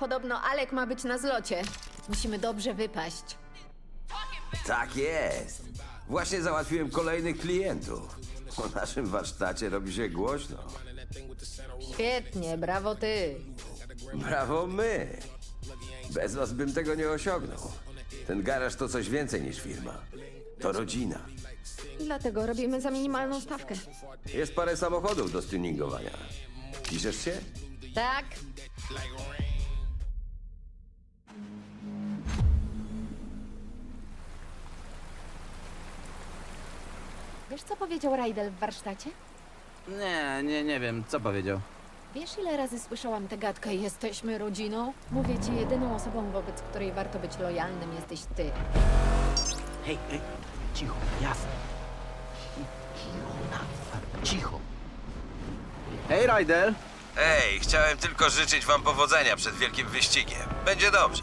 Podobno Alek ma być na zlocie. Musimy dobrze wypaść. Tak jest. Właśnie załatwiłem kolejnych klientów. O naszym warsztacie robi się głośno. Świetnie, brawo ty. Brawo my. Bez was bym tego nie osiągnął. Ten garaż to coś więcej niż firma. To rodzina. Dlatego robimy za minimalną stawkę. Jest parę samochodów do tuningowania. Piszesz się? Tak? Wiesz, co powiedział Rajdel w warsztacie? Nie, nie, nie wiem, co powiedział. Wiesz, ile razy słyszałam tę gadkę jesteśmy rodziną? Mówię ci, jedyną osobą, wobec której warto być lojalnym jesteś ty. Hej, hej, cicho, jasne. Cicho. Hej, Ryder. Ej, chciałem tylko życzyć wam powodzenia przed wielkim wyścigiem. Będzie dobrze.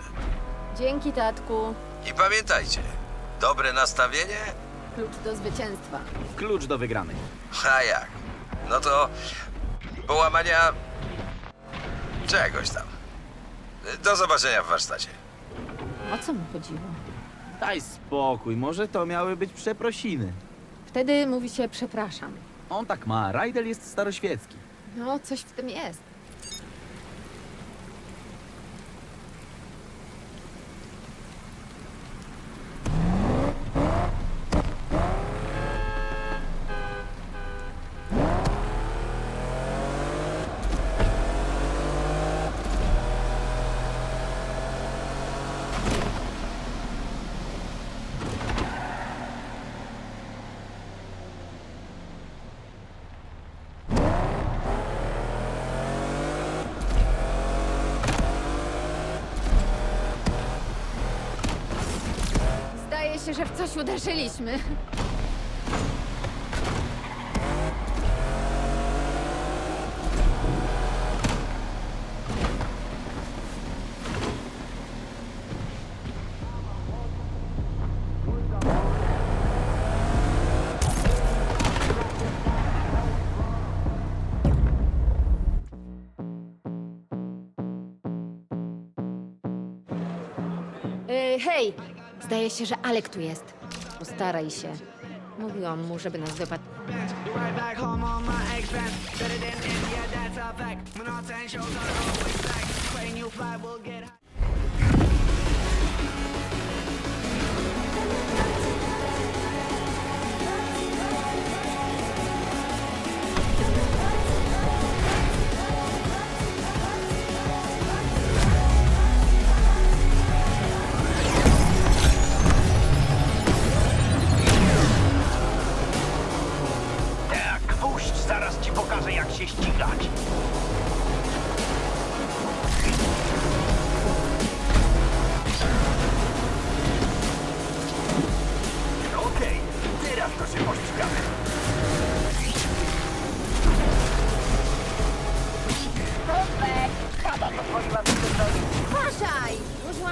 Dzięki, tatku. I pamiętajcie, dobre nastawienie? Klucz do zwycięstwa. Klucz do wygranej. A jak? No to połamania czegoś tam. Do zobaczenia w warsztacie. O co mu chodziło? Daj spokój, może to miały być przeprosiny. Wtedy mówi się przepraszam. On tak ma, Ryder jest staroświecki. No, coś w tym jest. Zdaje że w coś uderzyliśmy. Yy, hej! Zdaje się, że Alek tu jest. Postaraj się. Mówiłam mu, żeby nas wypadł.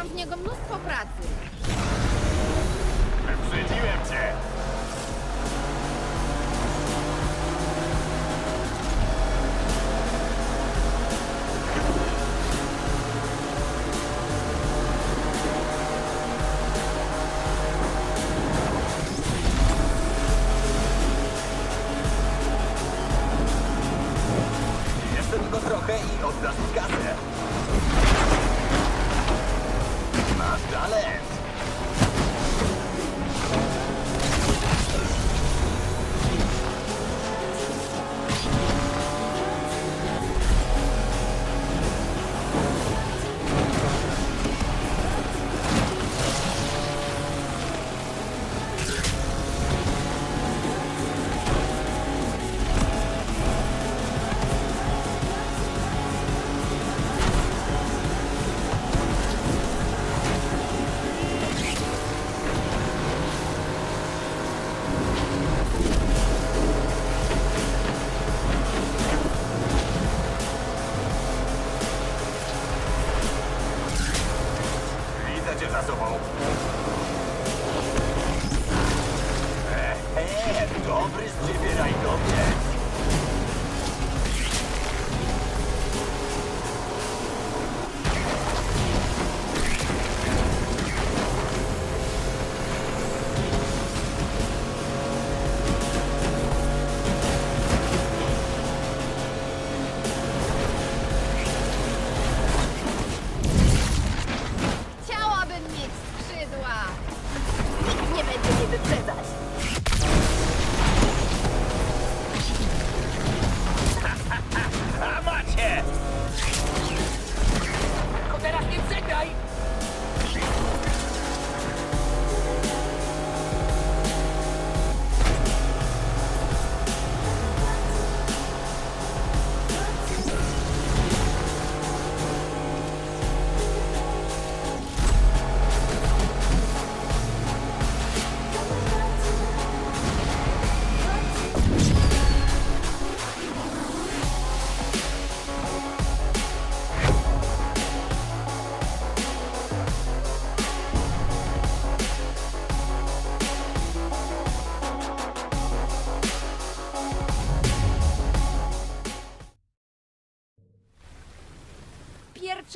W niego mnóstwo pracy.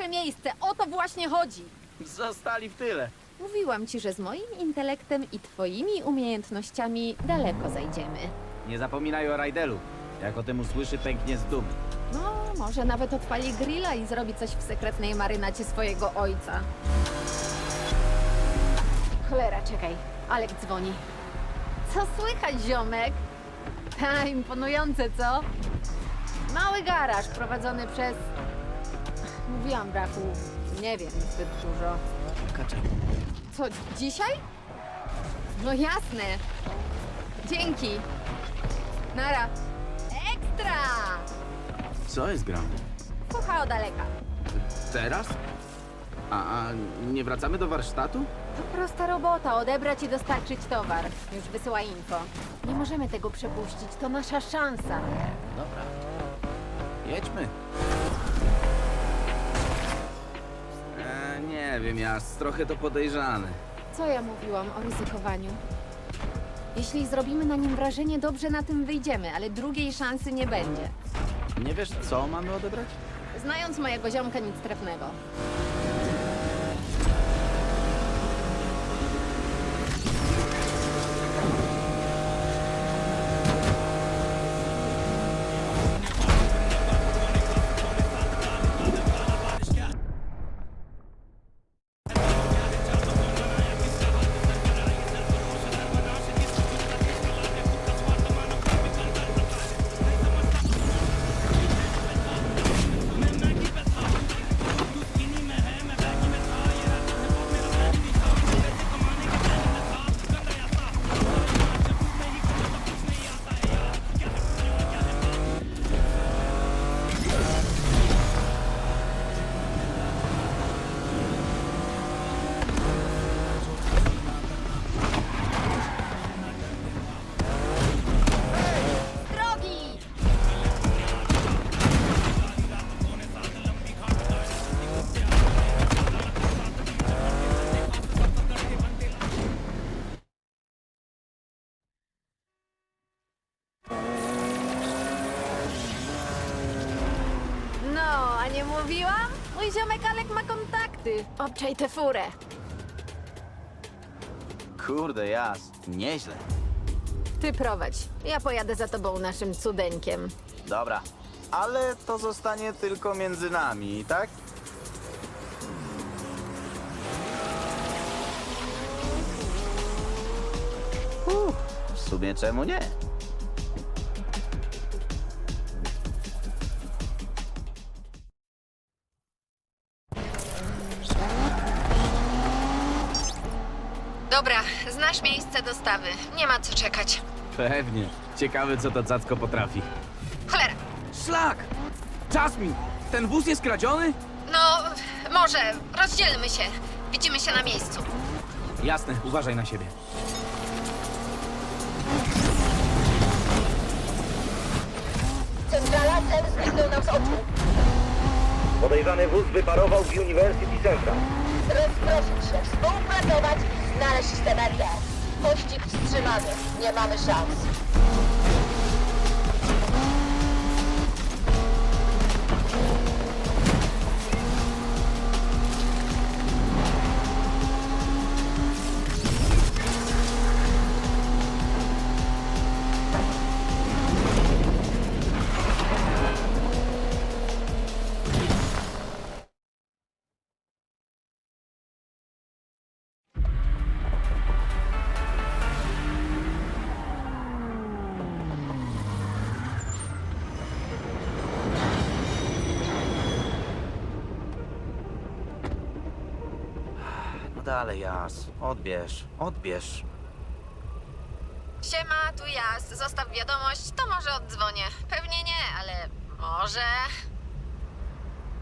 Nasze miejsce. O to właśnie chodzi. Zostali w tyle. Mówiłam ci, że z moim intelektem i twoimi umiejętnościami daleko zajdziemy. Nie zapominaj o Rajdelu. Jak o tym usłyszy, pęknie z dumy. No, może nawet odpali grilla i zrobi coś w sekretnej marynacie swojego ojca. Cholera, czekaj. Alek dzwoni. Co słychać, ziomek? Ha, imponujące, co? Mały garaż prowadzony przez... Mówiłam brachu, nie wiem, zbyt dużo. Kaczek. Co, dzisiaj? No jasne. Dzięki. Nara. Ekstra! Co jest grane? Pucha od daleka. Teraz? A, a nie wracamy do warsztatu? To prosta robota, odebrać i dostarczyć towar. Już wysyła info. Nie możemy tego przepuścić, to nasza szansa. Dobra. Jedźmy. Nie wiem, Jas, trochę to podejrzane. Co ja mówiłam o ryzykowaniu? Jeśli zrobimy na nim wrażenie, dobrze na tym wyjdziemy, ale drugiej szansy nie będzie. Nie wiesz, co mamy odebrać? Znając mojego ziomka, nic trefnego. Kontakty. Obczaj tę furę. Kurde, Jas, nieźle. Ty prowadź. Ja pojadę za tobą naszym cudeńkiem. Dobra. Ale to zostanie tylko między nami, tak? Uff, w sumie czemu nie? Dostawy. Nie ma co czekać. Pewnie. Ciekawe, co to cacko potrafi. Cholera! Szlak! Jasmine! Ten wóz jest kradziony? No, może. Rozdzielmy się. Widzimy się na miejscu. Jasne, uważaj na siebie. Centrala cel zniknął nam z oczu. Podejrzany wóz wyparował w University Central. Rozproszyć się, współpracować i znaleźć scenarię. Pościg wstrzymany. Nie mamy szans. Dalej, Jas. Odbierz, odbierz. Siema, tu Jas. Zostaw wiadomość, to może oddzwonię. Pewnie nie, ale może...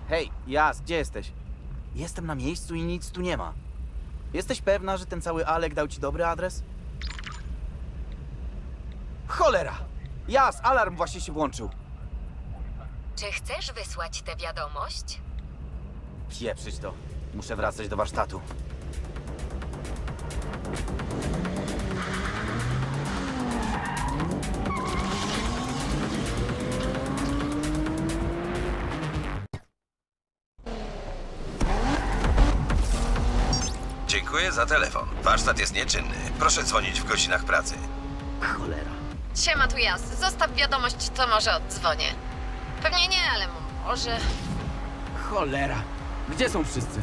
Hej, Jas, gdzie jesteś? Jestem na miejscu i nic tu nie ma. Jesteś pewna, że ten cały Alek dał ci dobry adres? Cholera! Jas, alarm właśnie się włączył. Czy chcesz wysłać tę wiadomość? Pieprzyć to. Muszę wracać do warsztatu. Dziękuję za telefon. Warsztat jest nieczynny. Proszę dzwonić w godzinach pracy. Cholera. Siema, tu Jas. Zostaw wiadomość, to może oddzwonię. Pewnie nie, ale może... Cholera. Gdzie są wszyscy?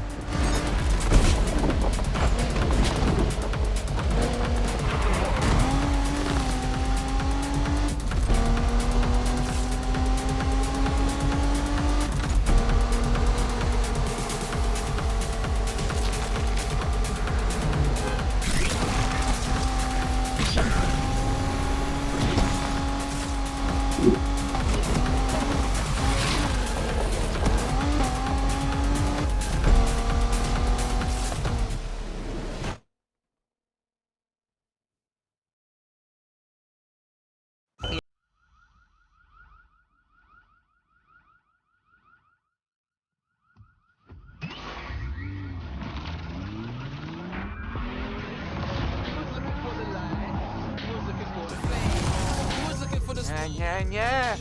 Nie, nie!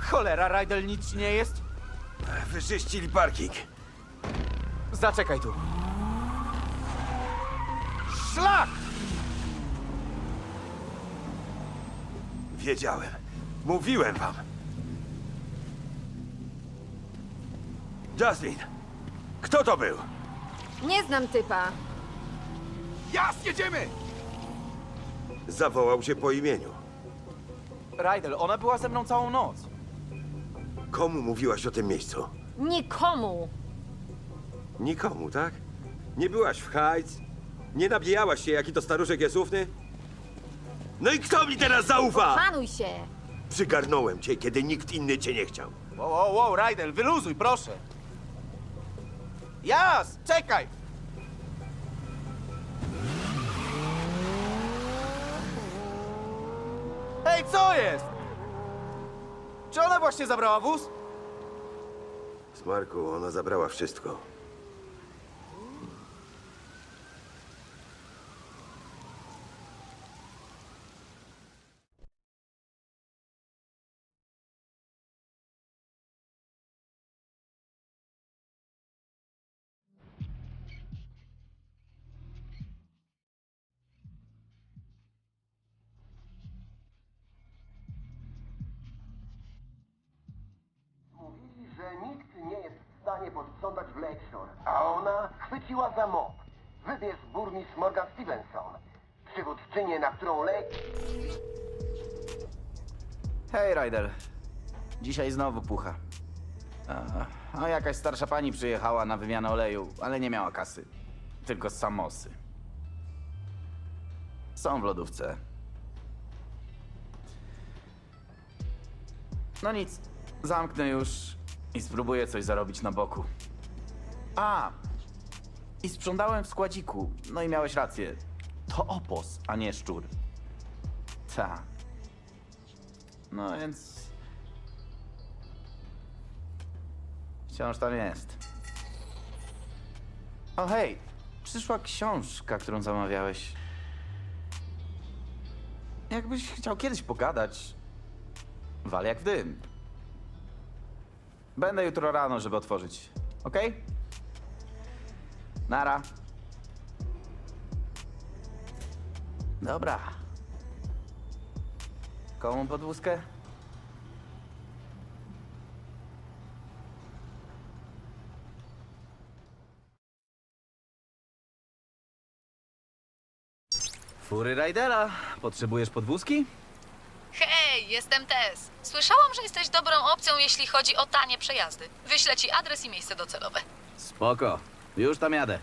Cholera, Rajdel, nic nie jest? Wyczyścili parking. Zaczekaj tu. Szlak! Wiedziałem. Mówiłem wam. Justin, kto to był? Nie znam typa. Jas, jedziemy! Zawołał cię po imieniu. Rajdel, ona była ze mną całą noc. Komu mówiłaś o tym miejscu? Nikomu. Nikomu, tak? Nie byłaś w Heights? Nie nabijałaś się, jaki to staruszek jest ufny? No i kto mi teraz zaufa? Panuj się. Przygarnąłem cię, kiedy nikt inny cię nie chciał. Wow, wow, wow, Rajdel, wyluzuj, proszę. Jas, czekaj! Hej, co jest? Czy ona właśnie zabrała wóz? Smarku, ona zabrała wszystko. Lakeshore, a ona chwyciła za mop. Wybierz burmistrz Morgan Stevenson, przywódczynię, na którą Lake... Hej, Rajdel. Dzisiaj znowu pucha. A, a jakaś starsza pani przyjechała na wymianę oleju, ale nie miała kasy. Tylko samosy. Są w lodówce. No nic, zamknę już i spróbuję coś zarobić na boku. A! I sprzątałem w składziku. No i miałeś rację. To opos, a nie szczur. Ta. No więc. Wciąż tam jest. O hej, przyszła książka, którą zamawiałeś. Jakbyś chciał kiedyś pogadać, wal jak w dym. Będę jutro rano, żeby otworzyć. Okej? Nara. Dobra. Komu podwózkę? Fury Rajdera. Potrzebujesz podwózki? Hej, jestem Tess. Słyszałam, że jesteś dobrą opcją, jeśli chodzi o tanie przejazdy. Wyślę ci adres i miejsce docelowe. Spoko. Już tam jadę.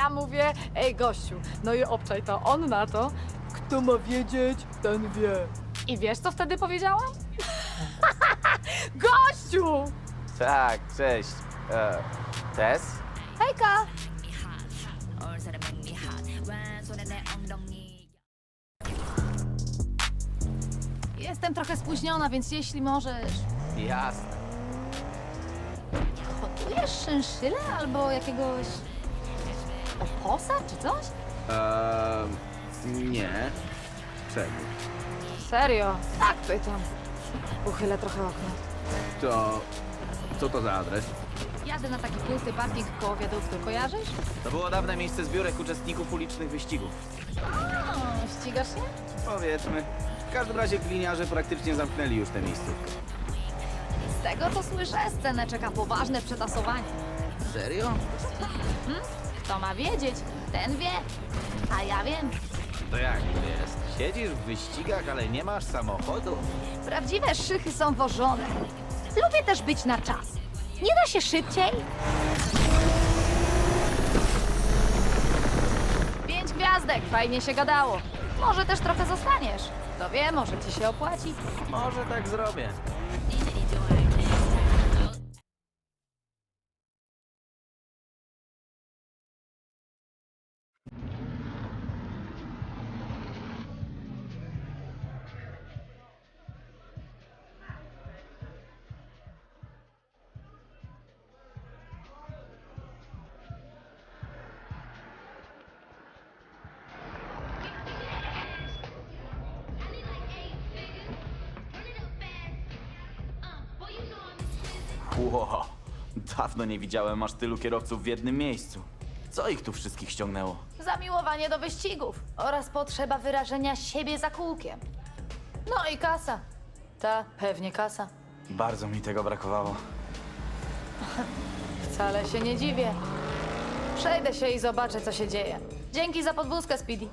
Ja mówię, ej gościu, no i obczaj to, on na to, kto ma wiedzieć, ten wie. I wiesz, co wtedy powiedziałam? gościu! Tak, cześć. E, Tess? Hejka! Jestem trochę spóźniona, więc jeśli możesz... Jasne. Hodujesz szynszylę albo jakiegoś... oposa czy coś? Eee, nie. Czemu? Serio? Tak, pytam. Uchylę trochę okno. To... Co to za adres? Jadę na taki pusty parking koło wiaduktu, kojarzysz? To było dawne miejsce zbiórek uczestników ulicznych wyścigów. O, ścigasz się? Powiedzmy. W każdym razie gliniarze praktycznie zamknęli już tę miejscówkę. Z tego co słyszę, scenę czeka poważne przetasowanie. Serio? Kto ma wiedzieć, ten wie. A ja wiem. To jak to jest? Siedzisz w wyścigach, ale nie masz samochodu? Prawdziwe szychy są wożone. Lubię też być na czas. Nie da się szybciej? Pięć gwiazdek, fajnie się gadało. Może też trochę zostaniesz. Kto wie, może ci się opłaci. Może tak zrobię. Dawno nie widziałem aż tylu kierowców w jednym miejscu. Co ich tu wszystkich ściągnęło? Zamiłowanie do wyścigów oraz potrzeba wyrażenia siebie za kółkiem. No i kasa. Ta, pewnie kasa. Bardzo mi tego brakowało. Wcale się nie dziwię. Przejdę się i zobaczę, co się dzieje. Dzięki za podwózkę, Speedy.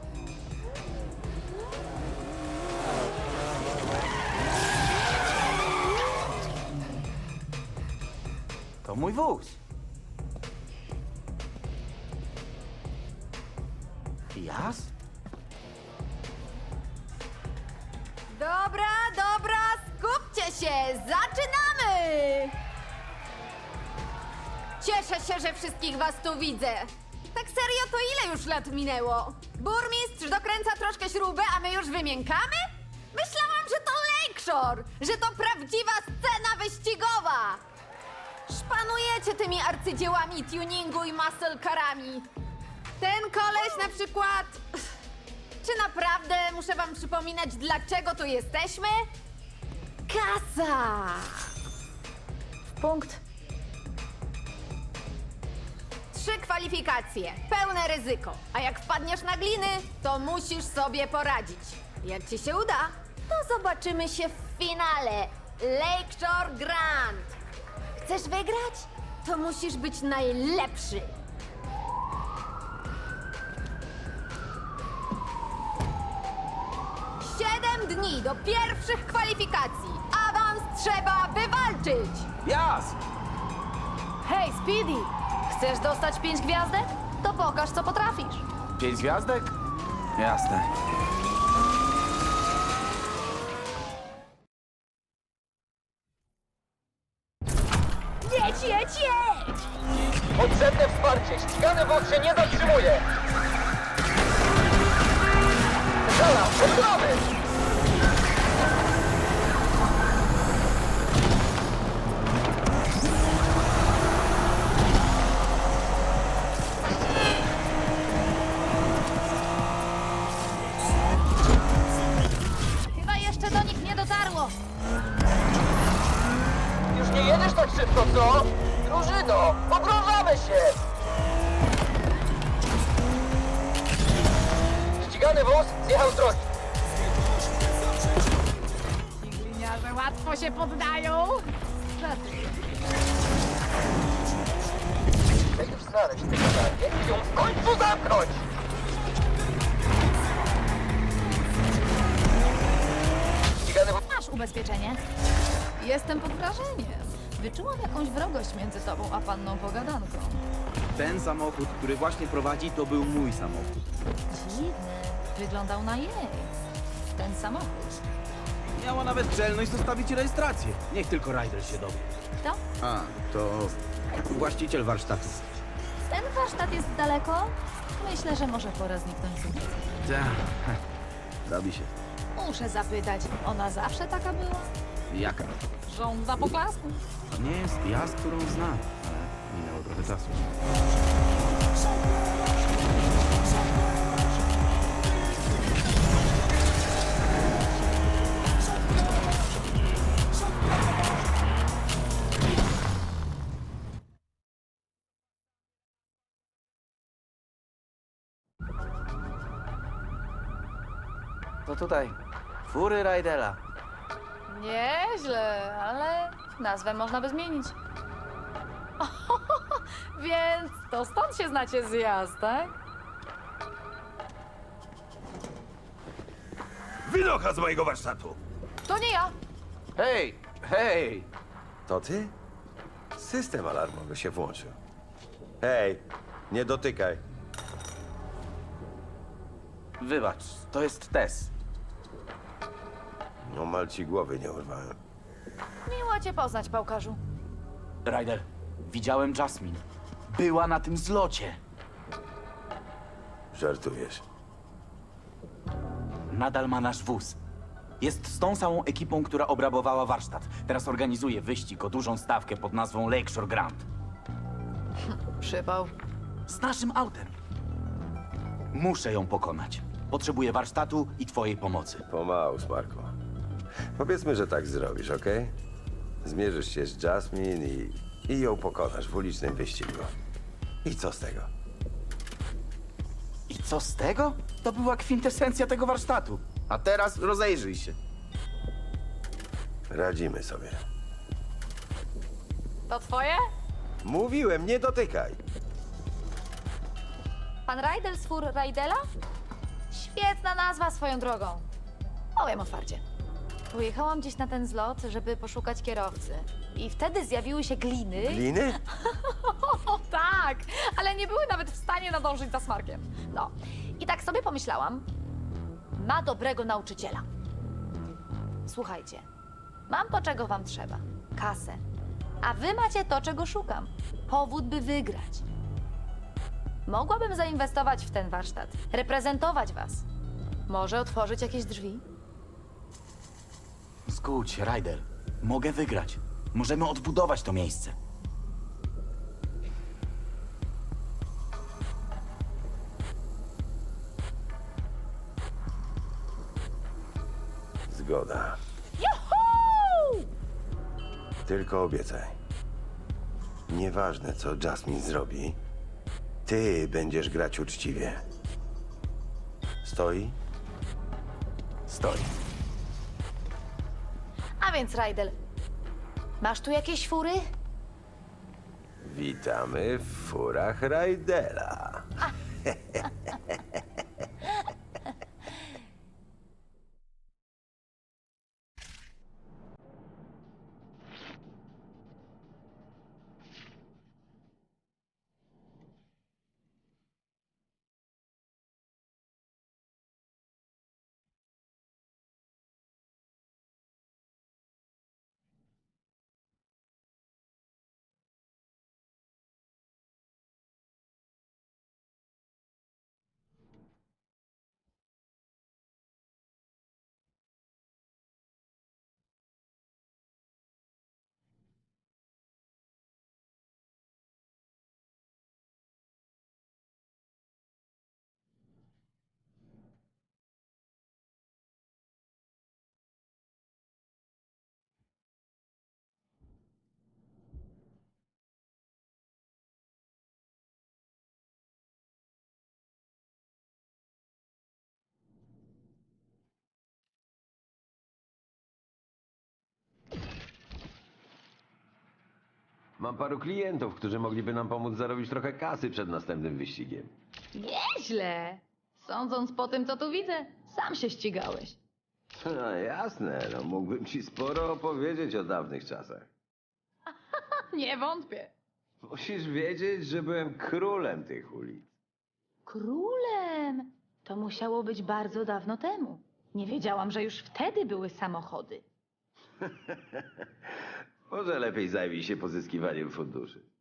To mój wóz. Jas? Dobra, dobra, skupcie się! Zaczynamy! Cieszę się, że wszystkich was tu widzę. Tak serio, to ile już lat minęło? Burmistrz dokręca troszkę śrubę, a my już wymiękamy? Myślałam, że to Lakeshore, że to prawdziwa scena wyścigowa! Szpanujecie tymi arcydziełami tuningu i muscle carami. Ten koleś na przykład... Czy naprawdę muszę wam przypominać, dlaczego tu jesteśmy? Kasa! Punkt. Trzy kwalifikacje, pełne ryzyko. A jak wpadniesz na gliny, to musisz sobie poradzić. Jak ci się uda, to zobaczymy się w finale Lakeshore Grand. Chcesz wygrać? To musisz być najlepszy. Siedem dni do pierwszych kwalifikacji. Awans trzeba wywalczyć. Jas! Hej, Speedy! Chcesz dostać pięć gwiazdek? To pokaż, co potrafisz. Pięć gwiazdek? Jasne. Jedź, jedź, jedź! Potrzebne wsparcie. Ścigany wóz się nie zatrzymuje. Sala, odgramy! Chyba jeszcze do nich nie dotarło. Już nie jedziesz tak szybko, co? Drużyno, pogrążamy się! Ścigany wóz zjechał z drogi. Ci gliniarze łatwo się poddają. Chcę już znaleźć tę gadanie i ją w końcu zamknąć! Ścigany wóz... Masz ubezpieczenie. Jestem pod wrażeniem. Wyczułam jakąś wrogość między tobą a panną pogadanką. Ten samochód, który właśnie prowadzi, to był mój samochód. Dziwne. Wyglądał na jej. Ten samochód. Miała nawet czelność zostawić rejestrację. Niech tylko Ryder się dowie. Kto? A, to właściciel warsztatu. Ten warsztat jest daleko? Myślę, że może pora zniknąć z ulicy. Ta. Robi się. Muszę zapytać, ona zawsze taka była? Jaka? Żądna poklasku. To nie jest ja, z którą znam, ale minęło trochę czasu. To tutaj. Fury Rydela. Nieźle, ale nazwę można by zmienić. Więc to stąd się znacie z jazd, tak? Wynocha z mojego warsztatu! To nie ja. Hej, hej! To ty? System alarmowy się włączył. Hej, nie dotykaj. Wybacz, to jest Tess. Omal ci głowy nie urwałem. Miło cię poznać, pałkarzu. Ryder, widziałem Jasmine. Była na tym zlocie. Żartujesz. Nadal ma nasz wóz. Jest z tą samą ekipą, która obrabowała warsztat. Teraz organizuje wyścig o dużą stawkę pod nazwą Lakeshore Grand. Przypał. Z naszym autem. Muszę ją pokonać. Potrzebuję warsztatu i twojej pomocy. Pomału, Sparku. Powiedzmy, że tak zrobisz, okej? Zmierzysz się z Jasmine i, i ją pokonasz w ulicznym wyścigu. I co z tego? I co z tego? To była kwintesencja tego warsztatu. A teraz rozejrzyj się. Radzimy sobie. To twoje? Mówiłem, nie dotykaj! Pan Rajdel z fur Rajdela? Świetna nazwa swoją drogą. Powiem otwarcie. Pojechałam gdzieś na ten zlot, żeby poszukać kierowcy. I wtedy zjawiły się gliny. Gliny? O tak, ale nie były nawet w stanie nadążyć za smarkiem. No. I tak sobie pomyślałam, ma dobrego nauczyciela. Słuchajcie, mam to, czego wam trzeba. Kasę. A wy macie to, czego szukam. Powód, by wygrać. Mogłabym zainwestować w ten warsztat, reprezentować was. Może otworzyć jakieś drzwi? Zgódź się, Ryder. Mogę wygrać. Możemy odbudować to miejsce. Zgoda. Tylko obiecaj. Nieważne, co Jasmine zrobi, ty będziesz grać uczciwie. Stoi? Stoi. Więc, Rajdel, masz tu jakieś fury? Witamy w furach Rajdela. Mam paru klientów, którzy mogliby nam pomóc zarobić trochę kasy przed następnym wyścigiem. Nieźle. Sądząc po tym, co tu widzę, sam się ścigałeś. No jasne, no mógłbym ci sporo opowiedzieć o dawnych czasach. Nie wątpię. Musisz wiedzieć, że byłem królem tych ulic. Królem! To musiało być bardzo dawno temu. Nie wiedziałam, że już wtedy były samochody. Może lepiej zajmij się pozyskiwaniem funduszy.